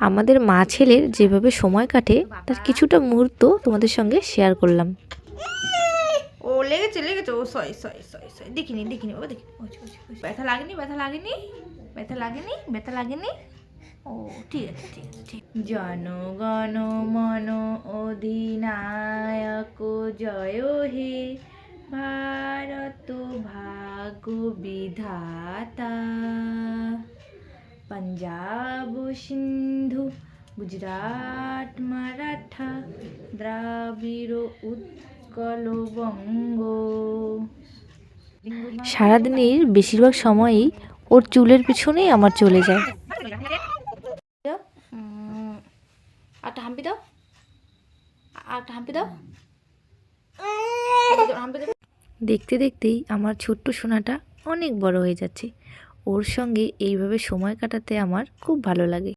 আমাদের মা ছেলের যেভাবে সময় কাটে, তার কিছুটা মুহূর্ত তোমাদের সঙ্গে শেয়ার করলাম। ও, লেগেছে লেগেছে। ও, সরি সরি সরি সরি। দেখিনি দেখিনি ও দেখিনি ব্যথা লাগেনি ব্যথা লাগেনি? ব্যথা লাগেনি ব্যথা লাগেনি? ও, ঠিক আছে ঠিক আছে, ঠিক জনগণ মন, অধিনায়ক, জয় হে। ভারত ভাগ্য বিধাতা। পঞ্জাব, সিন্ধু গুজরাট মারাঠা দ্রাবিড় উৎকল বঙ্গ। সারাদিনের বেশিরভাগ সময়ই ওর চুলের পিছনেই আমার চলে যায়। একটা হাম্পি দাও। দাও হাম্পি দাও। দেখতে দেখতেই আমার ছোট্ট সোনাটা অনেক বড় হয়ে যাচ্ছে। ওর সঙ্গে এইভাবে সময় কাটাতে আমার খুব ভালো লাগে।